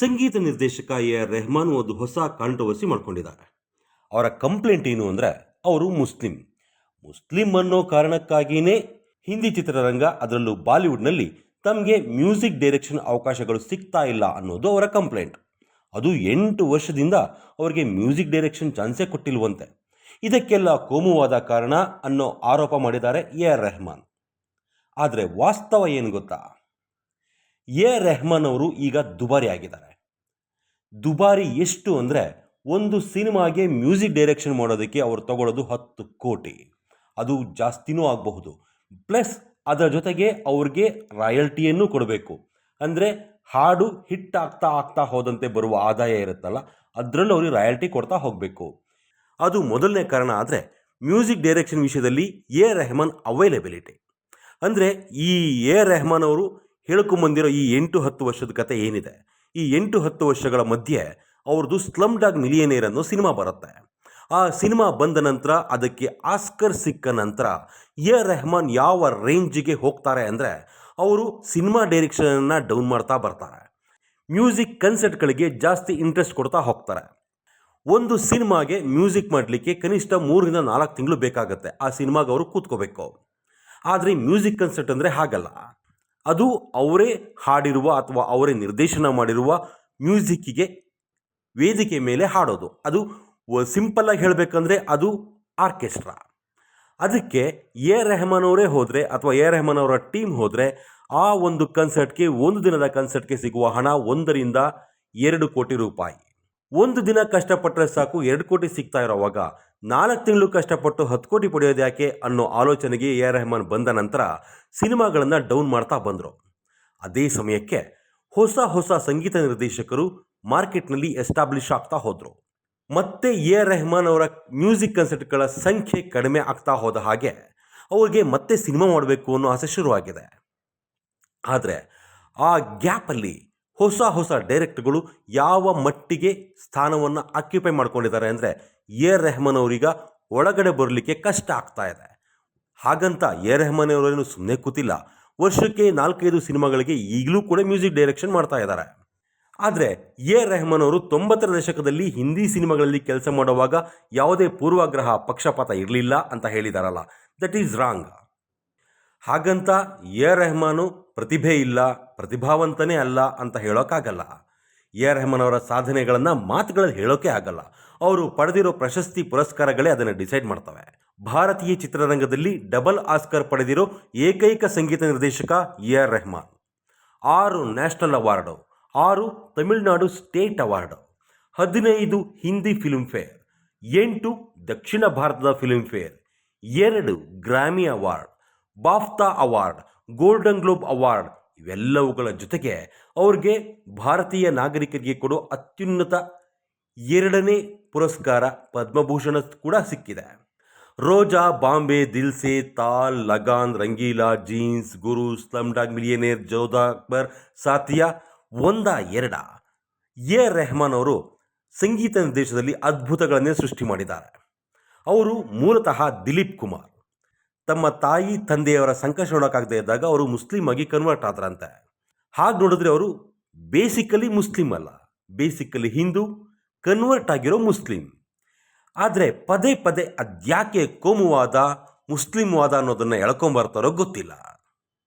ಸಂಗೀತ ನಿರ್ದೇಶಕ A R Rahman ಒಂದು ಹೊಸ ಕಾಂಟ್ರವರ್ಸಿ ಮಾಡ್ಕೊಂಡಿದ್ದಾರೆ. ಅವರ ಕಂಪ್ಲೇಂಟ್ ಏನು ಅಂದರೆ, ಅವರು ಮುಸ್ಲಿಂ. ಮುಸ್ಲಿಂ ಅನ್ನೋ ಕಾರಣಕ್ಕಾಗಿಯೇ ಹಿಂದಿ ಚಿತ್ರರಂಗ ಅದರಲ್ಲೂ ಬಾಲಿವುಡ್ನಲ್ಲಿ ತಮಗೆ ಮ್ಯೂಸಿಕ್ ಡೈರೆಕ್ಷನ್ ಅವಕಾಶಗಳು ಸಿಗ್ತಾ ಇಲ್ಲ ಅನ್ನೋದು ಅವರ ಕಂಪ್ಲೇಂಟ್. ಅದು ಎಂಟು ವರ್ಷದಿಂದ ಅವರಿಗೆ ಮ್ಯೂಸಿಕ್ ಡೈರೆಕ್ಷನ್ ಚಾನ್ಸೇ ಕೊಟ್ಟಿಲ್ವಂತೆ. ಇದಕ್ಕೆಲ್ಲ ಕೋಮುವಾದ ಕಾರಣ ಅನ್ನೋ ಆರೋಪ ಮಾಡಿದ್ದಾರೆ ಎ ಆರ್ ರೆಹಮಾನ್ ಆದರೆ ವಾಸ್ತವ ಏನು ಗೊತ್ತಾ? ಎ ರೆಹಮಾನ್ ಅವರು ಈಗ ದುಬಾರಿ ಆಗಿದ್ದಾರೆ. ದುಬಾರಿ ಎಷ್ಟು ಅಂದರೆ ಒಂದು ಸಿನಿಮಾಗೆ ಮ್ಯೂಸಿಕ್ ಡೈರೆಕ್ಷನ್ ಮಾಡೋದಕ್ಕೆ ಅವರು ತಗೊಳ್ಳೋದು ಹತ್ತು ಕೋಟಿ. ಅದು ಜಾಸ್ತಿನೂ ಆಗಬಹುದು. ಪ್ಲಸ್ ಅದರ ಜೊತೆಗೆ ಅವ್ರಿಗೆ ರಾಯಲ್ಟಿಯನ್ನು ಕೊಡಬೇಕು. ಅಂದರೆ ಹಾಡು ಹಿಟ್ ಆಗ್ತಾ ಆಗ್ತಾ ಹೋದಂತೆ ಬರುವ ಆದಾಯ ಇರುತ್ತಲ್ಲ, ಅದರಲ್ಲೂ ಅವ್ರಿಗೆ ರಾಯಲ್ಟಿ ಕೊಡ್ತಾ ಹೋಗಬೇಕು. ಅದು ಮೊದಲನೇ ಕಾರಣ ಆದರೆ ಮ್ಯೂಸಿಕ್ ಡೈರೆಕ್ಷನ್ ವಿಷಯದಲ್ಲಿ ಎ ರೆಹಮಾನ್ ಅವೈಲೇಬಿಲಿಟಿ. ಅಂದರೆ ಈ ಎ ರೆಹಮಾನ್ ಅವರು ಹೇಳ್ಕೊಂಬಂದಿರೋ ಈ ಎಂಟು ಹತ್ತು ವರ್ಷದ ಕತೆ ಏನಿದೆ? ಈ ಎಂಟು ಹತ್ತು ವರ್ಷಗಳ ಮಧ್ಯೆ ಅವ್ರದ್ದು ಸ್ಲಮ್ ಡಾಗ್ ಮಿಲಿಯನೇರ್ ಅನ್ನೋ ಸಿನಿಮಾ ಬರುತ್ತೆ. ಆ ಸಿನಿಮಾ ಬಂದ ನಂತರ ಅದಕ್ಕೆ ಆಸ್ಕರ್ ಸಿಕ್ಕ ನಂತರ ಎ ರೆಹಮಾನ್ ಯಾವ ರೇಂಜಿಗೆ ಹೋಗ್ತಾರೆ ಅಂದರೆ ಅವರು ಸಿನಿಮಾ ಡೈರೆಕ್ಷನನ್ನು ಡೌನ್ ಮಾಡ್ತಾ ಬರ್ತಾರೆ. ಮ್ಯೂಸಿಕ್ ಕನ್ಸರ್ಟ್ಗಳಿಗೆ ಜಾಸ್ತಿ ಇಂಟ್ರೆಸ್ಟ್ ಕೊಡ್ತಾ ಹೋಗ್ತಾರೆ. ಒಂದು ಸಿನಿಮಾಗೆ ಮ್ಯೂಸಿಕ್ ಮಾಡಲಿಕ್ಕೆ ಕನಿಷ್ಠ ಮೂರರಿಂದ ನಾಲ್ಕು ತಿಂಗಳು ಬೇಕಾಗುತ್ತೆ ಆ ಸಿನಿಮಾಗೆ ಅವರು ಕೂತ್ಕೋಬೇಕು. ಆದರೆ ಮ್ಯೂಸಿಕ್ ಕನ್ಸರ್ಟ್ ಅಂದರೆ ಹಾಗಲ್ಲ. ಅದು ಅವರೇ ಹಾಡಿರುವ ಅಥವಾ ಅವರೇ ನಿರ್ದೇಶನ ಮಾಡಿರುವ ಮ್ಯೂಸಿಕ್ಕಿಗೆ ವೇದಿಕೆ ಮೇಲೆ ಹಾಡೋದು. ಅದು ಸಿಂಪಲ್ಲಾಗಿ ಹೇಳಬೇಕಂದ್ರೆ ಅದು ಆರ್ಕೆಸ್ಟ್ರಾ. ಅದಕ್ಕೆ ಎ ರೆಹಮಾನ್ ಅವರೇ ಹೋದರೆ ಅಥವಾ ಎ ರೆಹಮಾನ್ ಅವರ ಟೀಮ್ ಹೋದರೆ ಆ ಒಂದು ಕನ್ಸರ್ಟ್ಗೆ ಒಂದು ದಿನದ ಕನ್ಸರ್ಟ್ಗೆ ಸಿಗುವ ಹಣ ಒಂದರಿಂದ ಎರಡು ಕೋಟಿ ರೂಪಾಯಿ. ಒಂದು ದಿನ ಕಷ್ಟಪಟ್ಟರೆ ಸಾಕು, ಎರಡು ಕೋಟಿ ಸಿಗ್ತಾ ಇರೋವಾಗ ನಾಲ್ಕು ತಿಂಗಳು ಕಷ್ಟಪಟ್ಟು ಹತ್ತು ಕೋಟಿ ಪಡೆಯೋದು ಯಾಕೆ ಅನ್ನೋ ಆಲೋಚನೆಗೆ ಎ ಆರ್ ರೆಹಮಾನ್ ಬಂದ ನಂತರ ಸಿನಿಮಾಗಳನ್ನು ಡೌನ್ ಮಾಡ್ತಾ ಬಂದರು. ಅದೇ ಸಮಯಕ್ಕೆ ಹೊಸ ಹೊಸ ಸಂಗೀತ ನಿರ್ದೇಶಕರು ಮಾರ್ಕೆಟ್ನಲ್ಲಿ ಎಸ್ಟಾಬ್ಲಿಷ್ ಆಗ್ತಾ ಹೋದರು. ಮತ್ತೆ ಎ ಆರ್ ರೆಹಮಾನ್ ಅವರ ಮ್ಯೂಸಿಕ್ ಕನ್ಸರ್ಟ್ಗಳ ಸಂಖ್ಯೆ ಕಡಿಮೆ ಆಗ್ತಾ ಹೋದ ಹಾಗೆ ಅವ್ರಿಗೆ ಮತ್ತೆ ಸಿನಿಮಾ ಮಾಡಬೇಕು ಅನ್ನೋ ಆಸೆ ಶುರುವಾಗಿದೆ. ಆದರೆ ಆ ಗ್ಯಾಪಲ್ಲಿ ಹೊಸ ಹೊಸ ಡೈರೆಕ್ಟ್ಗಳು ಯಾವ ಮಟ್ಟಿಗೆ ಸ್ಥಾನವನ್ನು ಆಕ್ಯುಪೈ ಮಾಡ್ಕೊಂಡಿದ್ದಾರೆ ಅಂದರೆ ಎ ರೆಹಮಾನ್ ಅವರೀಗ ಒಳಗಡೆ ಬರಲಿಕ್ಕೆ ಕಷ್ಟ ಆಗ್ತಾ ಇದೆ. ಹಾಗಂತ ಎ ರೆಹಮಾನ್ ಅವರೇನು ಸುಮ್ಮನೆ ಕೂತಿಲ್ಲ. ವರ್ಷಕ್ಕೆ ನಾಲ್ಕೈದು ಸಿನಿಮಾಗಳಿಗೆ ಈಗಲೂ ಕೂಡ ಮ್ಯೂಸಿಕ್ ಡೈರೆಕ್ಷನ್ ಮಾಡ್ತಾ ಇದ್ದಾರೆ. ಆದರೆ ಎ ರೆಹಮಾನ್ ಅವರು ತೊಂಬತ್ತರ ದಶಕದಲ್ಲಿ ಹಿಂದಿ ಸಿನಿಮಾಗಳಲ್ಲಿ ಕೆಲಸ ಮಾಡುವಾಗ ಯಾವುದೇ ಪೂರ್ವಾಗ್ರಹ ಪಕ್ಷಪಾತ ಇರಲಿಲ್ಲ ಅಂತ ಹೇಳಿದಾರಲ್ಲ. ದಟ್ ಈಸ್ ರಾಂಗ್ ಹಾಗಂತ ಎ ರೆಹಮಾನು ಪ್ರತಿಭೆ ಇಲ್ಲ, ಪ್ರತಿಭಾವಂತನೇ ಅಲ್ಲ ಅಂತ ಹೇಳೋಕ್ಕಾಗಲ್ಲ ಎ ರೆಹಮಾನ್ ಅವರ ಸಾಧನೆಗಳನ್ನು ಮಾತುಗಳಲ್ಲಿ ಹೇಳೋಕೆ ಆಗಲ್ಲ. ಅವರು ಪಡೆದಿರೋ ಪ್ರಶಸ್ತಿ ಪುರಸ್ಕಾರಗಳೇ ಅದನ್ನು ಡಿಸೈಡ್ ಮಾಡ್ತವೆ. ಭಾರತೀಯ ಚಿತ್ರರಂಗದಲ್ಲಿ ಡಬಲ್ ಆಸ್ಕರ್ ಪಡೆದಿರೋ ಏಕೈಕ ಸಂಗೀತ ನಿರ್ದೇಶಕ ಎ ಆರ್ ರೆಹಮಾನ್. ಆರು ನ್ಯಾಷನಲ್ ಅವಾರ್ಡು, ಆರು ತಮಿಳುನಾಡು ಸ್ಟೇಟ್ ಅವಾರ್ಡು, ಹದಿನೈದು ಹಿಂದಿ ಫಿಲ್ಮ್ಫೇರ್ ಎಂಟು ದಕ್ಷಿಣ ಭಾರತದ ಫಿಲ್ಮ್ಫೇರ್ ಎರಡು Grammy award. BAFTA award, Golden Globe award ಇವೆಲ್ಲವುಗಳ ಜೊತೆಗೆ ಅವ್ರಿಗೆ ಭಾರತೀಯ ನಾಗರಿಕರಿಗೆ ಕೊಡೋ ಅತ್ಯುನ್ನತ ಎರಡನೇ ಪುರಸ್ಕಾರ ಪದ್ಮಭೂಷಣ ಕೂಡ ಸಿಕ್ಕಿದೆ. Roja, Bombay, Dil Se, Taal, Lagaan, Rangeela, Jeans, Guru, Slumdog, Millionaire Jodhaa Akbar Saathiya ಒಂದ ಎರಡ. ಎ. ರೆಹಮಾನ್ ಅವರು ಸಂಗೀತ ನಿರ್ದೇಶದಲ್ಲಿ ಅದ್ಭುತಗಳನ್ನೇ ಸೃಷ್ಟಿ ಮಾಡಿದ್ದಾರೆ. ಅವರು ಮೂಲತಃ ದಿಲೀಪ್ ಕುಮಾರ್. ತಮ್ಮ ತಾಯಿ ತಂದೆಯವರ ಸಂಕಷ್ಟ ನೋಡೋಕ್ಕಾಗದೇ ಇದ್ದಾಗ ಅವರು ಮುಸ್ಲಿಂ ಆಗಿ ಕನ್ವರ್ಟ್ ಆದ್ರಂತೆ. ಹಾಗೆ ನೋಡಿದ್ರೆ ಅವರು ಬೇಸಿಕಲಿ ಮುಸ್ಲಿಂ ಅಲ್ಲ. ಬೇಸಿಕಲಿ ಹಿಂದೂ ಕನ್ವರ್ಟ್ ಆಗಿರೋ ಮುಸ್ಲಿಂ. ಆದರೆ ಪದೇ ಪದೇ ಅದ್ಯಾಕೆ ಕೋಮುವಾದ ಮುಸ್ಲಿಮ್ ವಾದ ಅನ್ನೋದನ್ನು ಎಳ್ಕೊಂಬರ್ತಾರೋ ಗೊತ್ತಿಲ್ಲ.